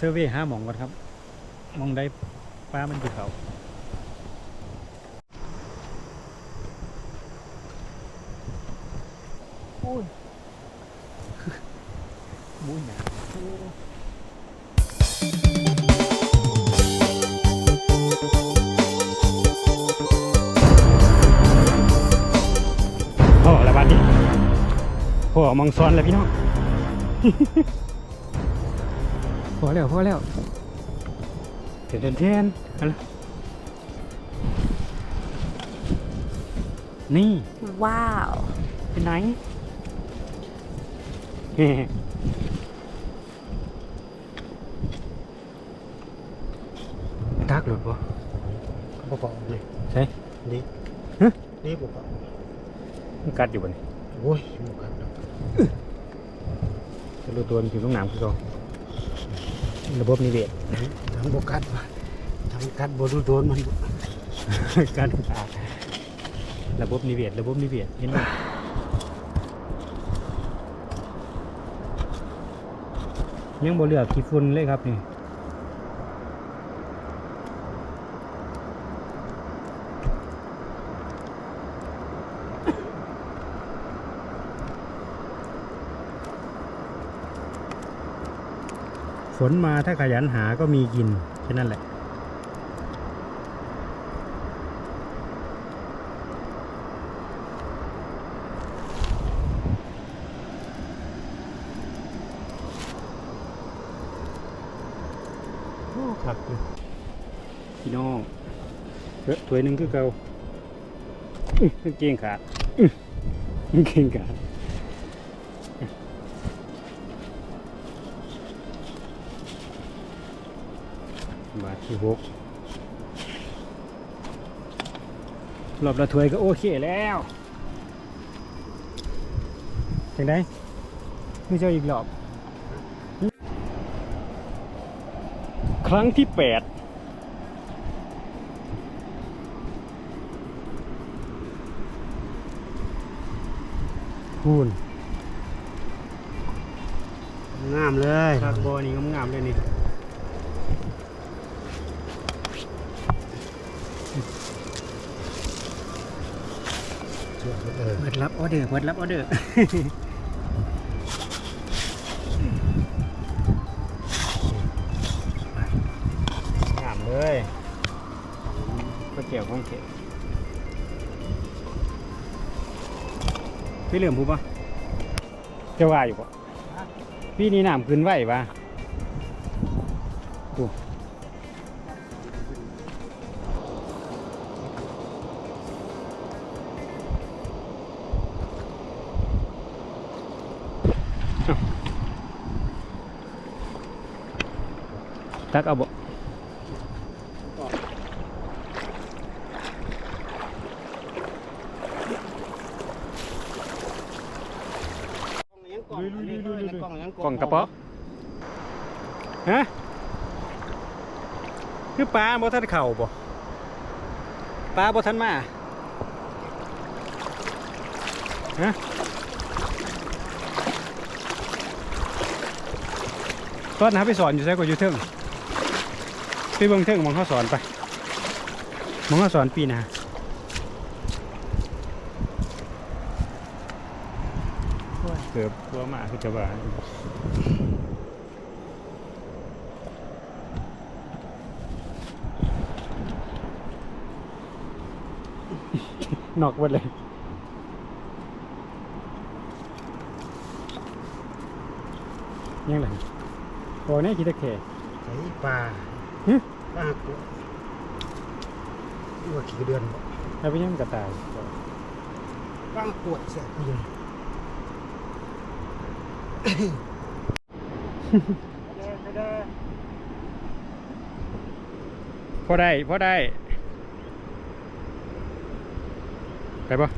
เซอร์เวย์ห้าหมองก่อนครับหมองได้ปลามันอยู่เขาโอ้ยบุ้ยหนาโอ้ละบาดนี้โอ้มังซ้อนแล้วพี่น้อง พอแล้วพอแล้วเทนเทนเทนเอาละนี่ว้าวเป็นไหนเฮ้ตักหลุดปะบ่เปล่านี่ใช่นี่ฮะนี่บ่เปล่ามันกัดอยู่บนนี้โอ้ยบ่กัดดอกจะรู้ตัวมันอยู่ตรงหนามคือเขา ระบบนิเวศทำบ่กัดว่ะทำกัดบ่รู้โดนมันบ่การขาดระบบนิเวศระบบนิเวศเห็นไหมยังบ่เหลือกี่ฝุ่นเลยครับนี่ ฝนมาถ้าขยันหาก็มีกินแค่นั้นแหละ โอ้ขับอยู่พี่น้องเถ้วยหนึ่งคือเก่าอื้อกางเกงขาดอื้อกางเกงขาด บาที่หกรอบละถ้วยก็โอเคแล้วจังได้ไม่เจ้าอีกรอบ ครั้งที่แปดคูณงามเลยคาร์บอนี่งามเลยนี่ เชื่อเออเปิดรับออเดอร์เปิดรับออเดอร์งามเลยก็เกี่ยวข้องเข็มพี่เหลื่อมพูปะเจ้าว่าอยู่ปะพี่นี่น้ำขึ้นไหวปะดู ตักเอาบ่กล่องยังกล่องอันนี้กล่องยังกล่องกระเป๋าฮะคือปลาบ่ทันเข่าบ่ปลาบ่ทันมาฮะตอนนะไปสอนอยู่ใช่ก็อยู่เทิง ไปเบิ่งเทิงมองเขาสอนไปมองเขาสอนปีนาเกือบกลัวหมาคือจะว่านอกหมดเลยยังไงโอ้เนี่คิดตะแคไอ้ปลา หึปลากลัวนี่ว่าขี้เดือนบ่เอาไปยังกระต่ายปลากวดแซ่บอยู่พอได้พอได้ไปปะ